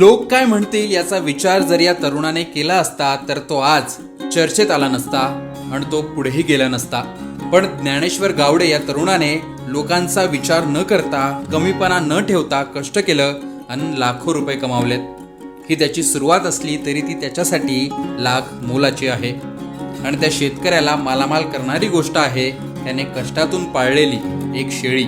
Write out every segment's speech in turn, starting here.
लोक काय म्हणतील याचा विचार जर या तरुणाने केला असता तर तो आज चर्चेत आला नसता आणि तो पुढेही गेला नसता. पण ज्ञानेश्वर गावडे या तरुणाने लोकांचा विचार न करता कमीपणा न ठेवता कष्ट केलं आणि लाखो रुपये कमावलेत. ही त्याची सुरुवात असली तरी ती त्याच्यासाठी लाख मोलाची आहे. आणि त्या शेतकऱ्याला मालामाल करणारी गोष्ट आहे त्याने कष्टातून पाळलेली एक शेळी.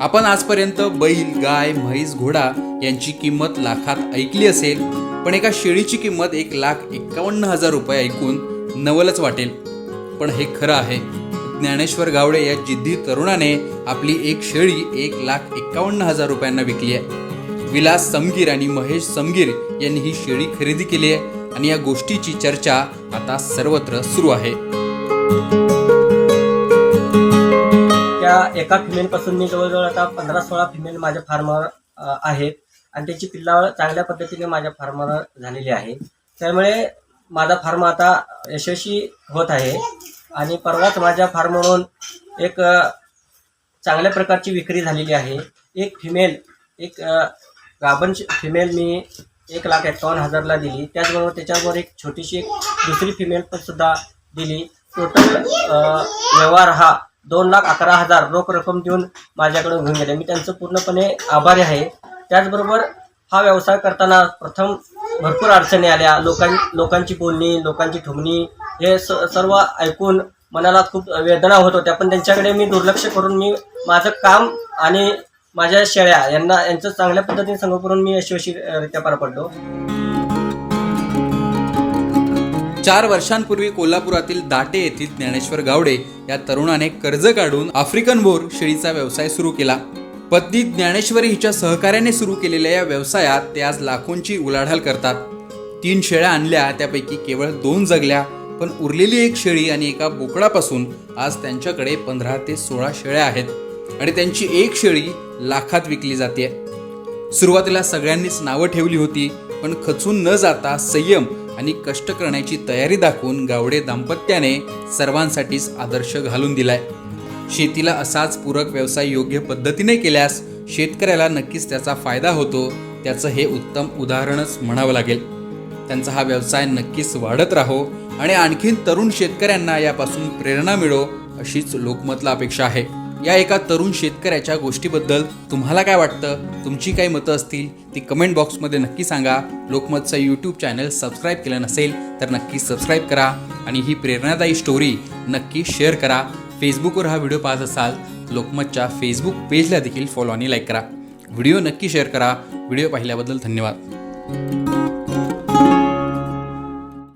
आपण आजपर्यंत बैल गाय म्हैस घोडा यांची किंमत लाखात ऐकली असेल पण एका शेळीची किंमत एक लाख एक्कावन्न हजार रुपये ऐकून नवलच वाटेल. पण हे खरं आहे ज्ञानेश्वर गावडे या जिद्दी तरुणाने आपली एक शेळी एक लाख एक्कावन्न हजार रुपयांना विकली आहे. विलास समगीर आणि महेश समगीर यांनी ही शेळी खरेदी केली आहे आणि या गोष्टीची चर्चा आता सर्वत्र सुरू आहे. एका फिमेलपासून मी जवळजवळ आता पंधरा सोळा फिमेल माझ्या फार्मवर आहेत. आणि त्याची पिल्लावळ चांगल्या पद्धतीने माझ्या फार्मवर झालेली आहे. त्यामुळे माझा फार्म आता यशस्वी होत आहे. आणि परवाच माझ्या फार्मवरून एक चांगल्या प्रकारची विक्री झालेली आहे. एक फिमेल एक अ, गाभण फिमेल मी एक लाख एक्कावन्न हजारला दिली. त्याचबरोबर त्याच्याबरोबर एक छोटीशी एक दुसरी फिमेल पण सुद्धा दिली. टोटल व्यवहार हा दोन लाख अकरा हजार रोख रक्कम देऊन माझ्याकडून घेऊन गेले. मी त्यांचं पूर्णपणे आभारी आहे. त्याचबरोबर हा व्यवसाय करताना प्रथम भरपूर अडचणी आल्या. लोकां लोकांची बोलणी लोकांची ठुमणी हे स सर्व ऐकून मनाला खूप वेदना होत होत्या. पण त्यांच्याकडे मी दुर्लक्ष करून मी माझं काम आणि माझ्या शेळ्या यांना यांचं चांगल्या पद्धतीने संगोपन मी यशस्वीरित्या पार पडलो. चार वर्षांपूर्वी कोल्हापुरातील दाटे येथील ज्ञानेश्वर गावडे या तरुणाने कर्ज काढून आफ्रिकन बोर शेळीचा व्यवसाय सुरू केला. पत्नी ज्ञानेश्वरी हिच्या सहकार्याने सुरू केलेल्या या व्यवसायात ते आज लाखोंची उलाढाल करतात. तीन शेळ्या आणल्या त्यापैकी केवळ दोन जगल्या पण उरलेली एक शेळी आणि एका बोकडापासून आज त्यांच्याकडे पंधरा ते सोळा शेळ्या आहेत आणि त्यांची एक शेळी लाखात विकली जाते. सुरुवातीला सगळ्यांनीच नावं ठेवली होती पण खचून न जाता संयम आणि कष्ट करण्याची तयारी दाखवून गावडे दाम्पत्याने सर्वांसाठीच आदर्श घालून दिलाय. शेतीला असाच पूरक व्यवसाय योग्य पद्धतीने केल्यास शेतकऱ्याला नक्कीच त्याचा फायदा होतो त्याचं हे उत्तम उदाहरणच म्हणावं लागेल. त्यांचा हा व्यवसाय नक्कीच वाढत राहो आणि आणखीन तरुण शेतकऱ्यांना यापासून प्रेरणा मिळो अशीच लोकमतला अपेक्षा आहे. या एका तरुण शेतकऱ्याच्या गोष्टीबद्दल तुम्हाला काय वाटतं? तुमची काही मतं असतील ती कमेंट बॉक्समध्ये नक्की सांगा. लोकमतचं यूट्यूब चॅनल सबस्क्राईब केलं नसेल तर नक्की सबस्क्राईब करा आणि ही प्रेरणादायी स्टोरी नक्की शेअर करा. फेसबुकवर हा व्हिडिओ पाहत असाल लोकमतच्या फेसबुक पेजला देखील फॉलो आणि लाईक करा. व्हिडिओ नक्की शेअर करा. व्हिडिओ पाहिल्याबद्दल धन्यवाद.